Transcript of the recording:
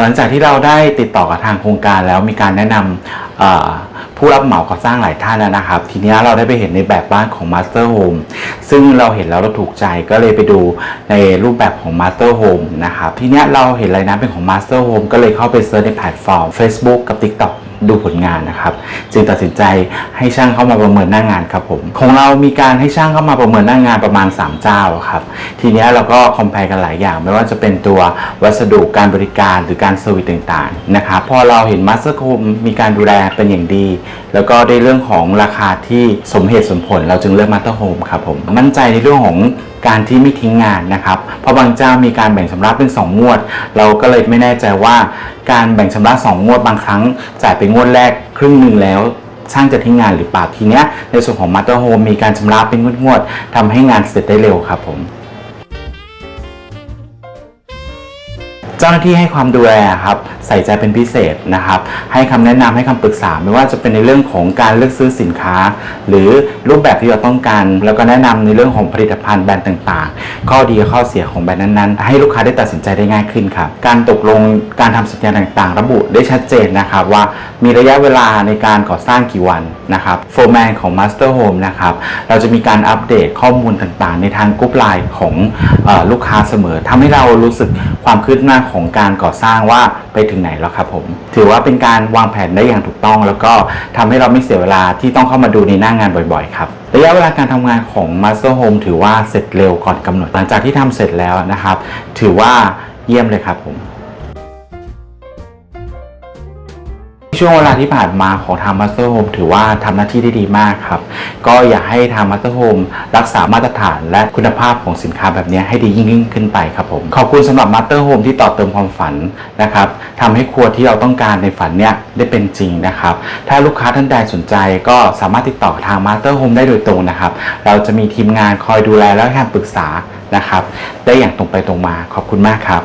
หลังจากที่เราได้ติดต่อกับทางโครงการแล้วมีการแนะนำผู้รับเหมาก่อสร้างหลายท่านแล้วนะครับ ทีนี้เราได้ไปเห็นในแบบบ้านของ Master Home ซึ่งเราเห็นแล้วเราถูกใจก็เลยไปดูในรูปแบบของ Master Home นะครับ ทีนี้เราเห็นอะไรนะเป็นของ Master Home ก็เลยเข้าไปเซิร์ชในแพลตฟอร์ม Facebook กับ TikTok ดูผลงานนะครับ จึงตัดสินใจให้ช่างเข้ามาประเมินหน้างานครับผมของเรามีการให้ช่างเข้ามาประเมินหน้างานประมาณ 3 เจ้าครับทีนี้เราก็คอมเพลกันหลายอย่าง ไม่ว่าจะเป็นตัววัสดุการบริการหรือการเซอร์วิสต่างๆนะครับพอเราเห็นมาสเตอร์คมมีการดูแลเป็นอย่างดี แล้วก็ในเรื่องของราคาที่สมเหตุสมผล เราจึงเลือกมาสเตอร์โฮมครับผมมั่นใจในเรื่องของ การที่ไม่ทิ้งงานนะครับ เพราะบางเจ้ามีการแบ่งชำระเป็น 2 งวด เราก็เลยไม่แน่ใจว่าการแบ่งชำระ 2 งวดบางครั้ง จ่ายไปงวดแรกครึ่งหนึ่งแล้วช่างจะทิ้งงานหรือเปล่าทีเนี้ยในส่วนของมาตเตอร์โฮมมีการชำระเป็นงวดๆทำให้งานเสร็จได้เร็วครับผม เจ้าหน้าที่ให้ความดูแลครับใส่ใจเป็นพิเศษนะครับ ให้คำแนะนำให้คำปรึกษาไม่ว่าจะเป็นในเรื่องของการเลือกซื้อสินค้า หรือรูปแบบที่เราต้องการ แล้วก็แนะนำในเรื่องของผลิตภัณฑ์แบรนด์ต่างๆ ข้อดีข้อเสียของแบรนด์นั้นๆ ให้ลูกค้าได้ตัดสินใจได้ง่ายขึ้นครับ การตกลงการทำสัญญาต่างๆ ระบุได้ชัดเจนนะครับว่ามีระยะเวลาในการก่อสร้างกี่วันนะครับโฟร์แมนของ Master Home นะครับเราจะมีการอัปเดตข้อมูลต่างๆ ในทางกรุ๊ปไลน์ของอลูกค้าเสมอทำให้เรารู้สึกความคืบหน้าของการก่อสร้างว่าไปถึงไหนแล้วครับผม ถือว่าเป็นการวางแผนได้อย่างถูกต้อง แล้วก็ทำให้เราไม่เสียเวลาที่ต้องเข้ามาดูในหน้างงานบ่อยๆครับระยะเวลาการทำงานของ Master Home ถือว่าเสร็จเร็วก่อนกำหนดหลังจากที่ทำเสร็จแล้วนะครับ ถือว่าเยี่ยมเลยครับผม ช่วงเวลาที่ผ่านมาของทาง Master Home ถือว่าทำหน้าที่ได้ดีมากครับ ก็อยากให้ทาง Master Home รักษามาตรฐานและคุณภาพของสินค้าแบบนี้ให้ดียิ่งขึ้นไปครับผม ขอบคุณสำหรับ Master Home ที่ต่อเติมความฝันนะครับทำให้ครัวที่เราต้องการในฝันเนี่ยได้เป็นจริงนะครับ ถ้าลูกค้าท่านใดสนใจก็สามารถติดต่อทาง Master Home ได้โดยตรงนะครับ เราจะมีทีมงานคอยดูแลและให้คำปรึกษานะครับ ได้อย่างตรงไปตรงมาขอบคุณมากครับ